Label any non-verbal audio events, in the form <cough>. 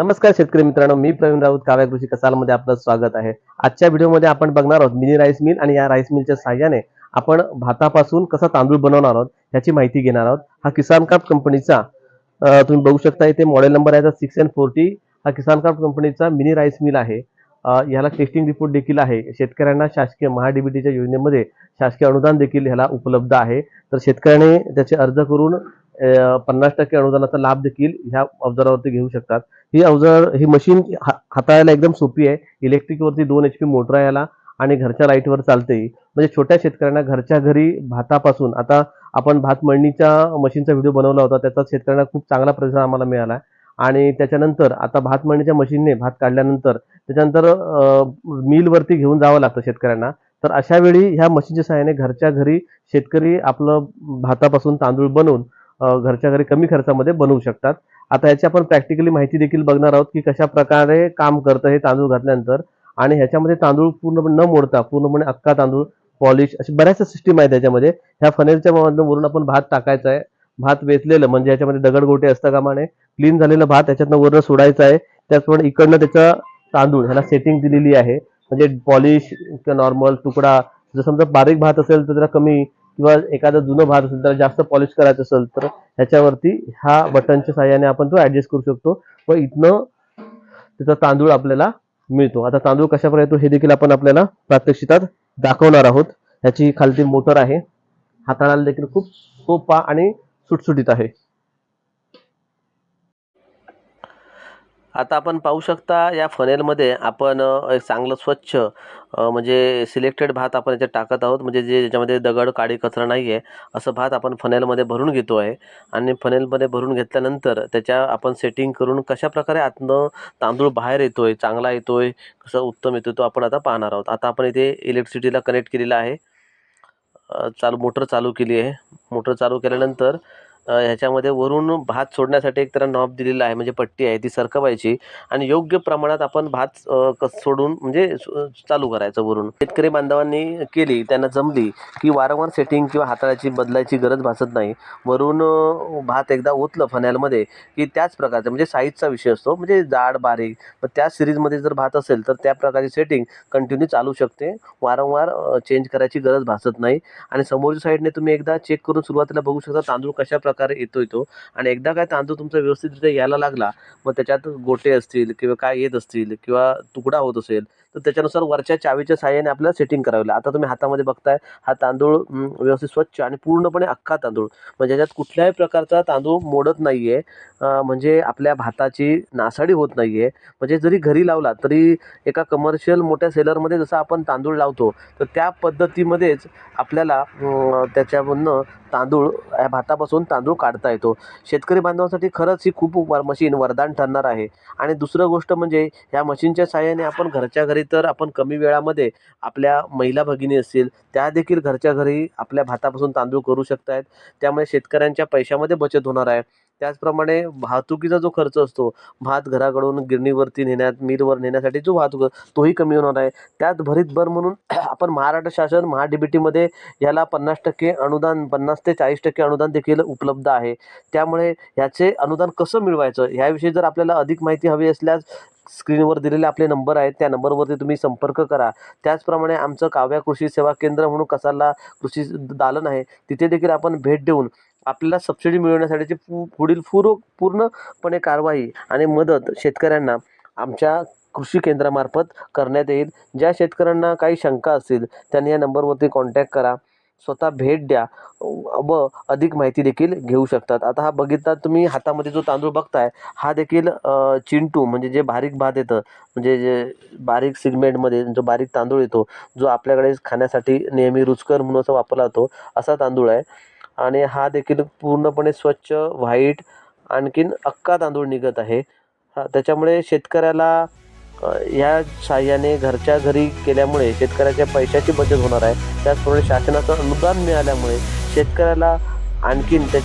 नमस्कार शेतकरी मित्रांनो मी प्रवीण राऊत काव्या कृषी कसालमध्ये आपलं स्वागत आहे. आजच्या व्हिडिओमध्ये आपण बघणार आहोत मिनी राईस मिल आणि या राईस मिलच्या सहाय्याने आपण भातापासून कसा तांदूळ बनवणार आहोत याची माहिती घेणार आहोत. हा किसान कार्प कंपनीचा तुम्ही बघू शकता इथे मॉडेल नंबर आहे सिक्स अँड फोर्टी हा किसान कार्प कंपनीचा मिनी राईस मिल आहे. याला टेस्टिंग रिपोर्ट देखील आहे. शेतकऱ्यांना शासकीय महाडीबीटीच्या योजनेमध्ये शासकीय अनुदान देखील ह्याला उपलब्ध आहे. तर शेतकऱ्याने त्याचे अर्ज करून पन्नास टक्के अनुदानाचा लाभ देखील ह्या अवजारावरती घेऊ शकतात. ही अवजार ही मशीन हा- हाताळायला एकदम सोपी आहे. इलेक्ट्रिकवरती दोन एच पी मोटर आहे याला आणि घरच्या लाईटवर चालते. म्हणजे छोट्या शेतकऱ्यांना घरच्या घरी भातापासून आता आपण भात मळणीच्या मशीनचा व्हिडिओ बनवला होता त्याचा शेतकऱ्यांना खूप चांगला प्रतिसाद आम्हाला मिळाला. आणि त्याच्यानंतर आता भात मळणीच्या मशीनने भात काढल्यानंतर त्याच्यानंतर मिलवरती घेऊन जावं लागतं शेतकऱ्यांना. तर अशा वेळी ह्या मशीनच्या सहाय्याने घरच्या घरी शेतकरी आपलं भातापासून तांदूळ बनवून घरच्या घरी कमी खर्चामध्ये बनवू शकतात. आता याची आपण प्रॅक्टिकली माहिती देखील बघणार आहोत की कशा प्रकारे काम करतं हे तांदूळ घातल्यानंतर आणि ह्याच्यामध्ये तांदूळ पूर्णपणे न मोडता पूर्णपणे अख्खा तांदूळ पॉलिश अशी बऱ्याचशा सिस्टीम आहेत त्याच्यामध्ये ह्या फनेलच्या वरून आपण भात टाकायचा आहे. भात वेचलेलं म्हणजे याच्यामध्ये दगडगोटे असता कामाने क्लीन झालेलं भात याच्यातनं वरून सोडायचं आहे. त्याचप्रमाणे इकडनं त्याचं तांदूळ ह्याला सेटिंग दिलेली आहे. म्हणजे पॉलिश किंवा नॉर्मल तुकडा जर समजा बारीक भात असेल तर त्याला कमी किंवा एखादं जुनं भात असेल तर जास्त पॉलिश करायचं असेल तर ह्याच्यावरती ह्या बटनच्या साह्याने आपण तो ऍडजस्ट करू शकतो. व इथनं त्याचा तांदूळ आपल्याला मिळतो. आता तांदूळ कशाप्रकारे येतो हे देखील आपण आपल्याला प्रात्यक्षिकात दाखवणार आहोत. ह्याची खालती मोटर आहे. हाताळायला देखील खूप सोपा आणि सुटसुटीत आहे. आता आपण पाहू शकता या फनेलमध्ये आपण एक चांगलं स्वच्छ म्हणजे सिलेक्टेड भात आपण याच्यात टाकत आहोत. म्हणजे जे ज्याच्यामध्ये दगड काडी कचरा नाही आहे असं भात आपण फनेलमध्ये भरून घेतो आहे. आणि फनेलमध्ये भरून घेतल्यानंतर त्याच्या आपण सेटिंग करून कशाप्रकारे आतनं तांदूळ बाहेर येतो आहे चांगला येतो आहे कसं उत्तम येतो तो आपण आता पाहणार आहोत. आता आपण इथे इलेक्ट्रिसिटीला कनेक्ट केलेला आहे. चालू मोटर चालू केली आहे. मोटर चालू केल्यानंतर ह्याच्यामध्ये वरून भात सोडण्यासाठी एक तर नॉब दिलेला आहे म्हणजे पट्टी आहे ती सरकवायची आणि योग्य प्रमाणात आपण भात कस सोडून म्हणजे चालू करायचं वरून. शेतकरी बांधवांनी केली त्यांना जमली की वारंवार सेटिंग किंवा हाताळाची बदलायची गरज भासत नाही. वरून भात एकदा ओतलं फनॅलमध्ये की त्याच प्रकारचं म्हणजे साईजचा विषय असतो म्हणजे जाड बारीक मग त्या सिरीजमध्ये जर भात असेल तर त्या प्रकारची सेटिंग कंटिन्यू चालू शकते. वारंवार चेंज करायची गरज भासत नाही. आणि समोरच्या साईडने तुम्ही एकदा चेक करून सुरुवातीला बघू शकता तांदूळ कशा प्रकारे येतोय तो. आणि एकदा काय तांदूळ तुमचा व्यवस्थितरित्या यायला लागला मग त्याच्यात गोटे असतील किंवा काय येत असतील किंवा तुकडा होत असेल तर त्याच्यानुसार वरच्या चावीच्या साहाय्याने आपल्याला सेटिंग करावी लागेल. आता तुम्ही हातामध्ये बघताय हा तांदूळ व्यवस्थित स्वच्छ आणि पूर्णपणे अख्खा तांदूळ. म्हणजे याच्यात कुठल्याही प्रकारचा तांदूळ मोडत नाही आहे म्हणजे आपल्या भाताची नासाडी होत नाहीये. म्हणजे जरी घरी लावला तरी एका कमर्शियल मोठ्या सेलरमध्ये जसं आपण तांदूळ लावतो तर त्या पद्धतीमध्येच आपल्याला त्याच्यामधनं तांदूळ या भातापासून तांदूळ काढता येतो. शेतकरी बांधवांसाठी खरंच ही खूप वर मशीन वरदान ठरणार आहे. आणि दुसरं गोष्ट म्हणजे या मशीनच्या साहाय्याने आपण घरच्या घरी तर आपण कमी वेळामध्ये आपल्या महिला भगिनी असतील त्या देखील घरच्या घरी आपल्या भातापासून तांदूळ करू शकत आहेत त्यामुळे शेतकऱ्यांच्या पैशामध्ये बचत होणार आहे. त्याचप्रमाणे वाहतुकीचा जो खर्च असतो भात घराकडून गिरणीवरती नेण्यात मिलवर नेण्यासाठी जो वाहतूक तोही कमी होणार आहे. त्यात भरीत भर म्हणून <clears throat> आपण महाराष्ट्र शासन महाडीबीटीमध्ये याला पन्नास टक्के अनुदान पन्नास ते चाळीस टक्के अनुदान देखील उपलब्ध आहे. त्यामुळे याचे अनुदान कसं मिळवायचं? ह्याविषयी जर आपल्याला अधिक माहिती हवी असल्यास स्क्रीनवर दिलेले आपले नंबर आहेत त्या नंबरवरती तुम्ही संपर्क करा. त्याचप्रमाणे आमचं काव्या कृषी सेवा केंद्र म्हणून कसाला कृषी दालन आहे तिथे देखील आपण भेट देऊन आपल्याला सबसिडी मिळवण्यासाठीची पु पुढील पूर्व पूर्णपणे कारवाई आणि मदत शेतकऱ्यांना आमच्या कृषी केंद्रामार्फत करण्यात येईल. ज्या शेतकऱ्यांना काही शंका असतील त्यांनी या नंबरवरती कॉन्टॅक्ट करा. स्वतः भेट द्या व अधिक माहिती देखील घेऊ शकतात. आता हा बघितला तुम्ही हातामध्ये जो तांदूळ बघताय हा देखील चिंटू म्हणजे जे बारीक भात येतं म्हणजे जे बारीक सिगमेंटमध्ये जो बारीक तांदूळ येतो जो आपल्याकडे खाण्यासाठी नेहमी रुचकर म्हणून असा वापरला जातो असा तांदूळ आहे. आणि हा देखील पूर्णपणे स्वच्छ व्हाईट आणखीन अक्का तांदूळ निघत आहे. हा त्याच्यामुळे शेतकऱ्याला या सहाय्याने साह्याने घरच्या घरी केल्यामुळे शेतकऱ्याच्या पैशाची बचत होणार आहे. त्याचप्रमाणे शासनाचं अनुदान मिळाल्यामुळे शेतकऱ्याला आणखीन त्या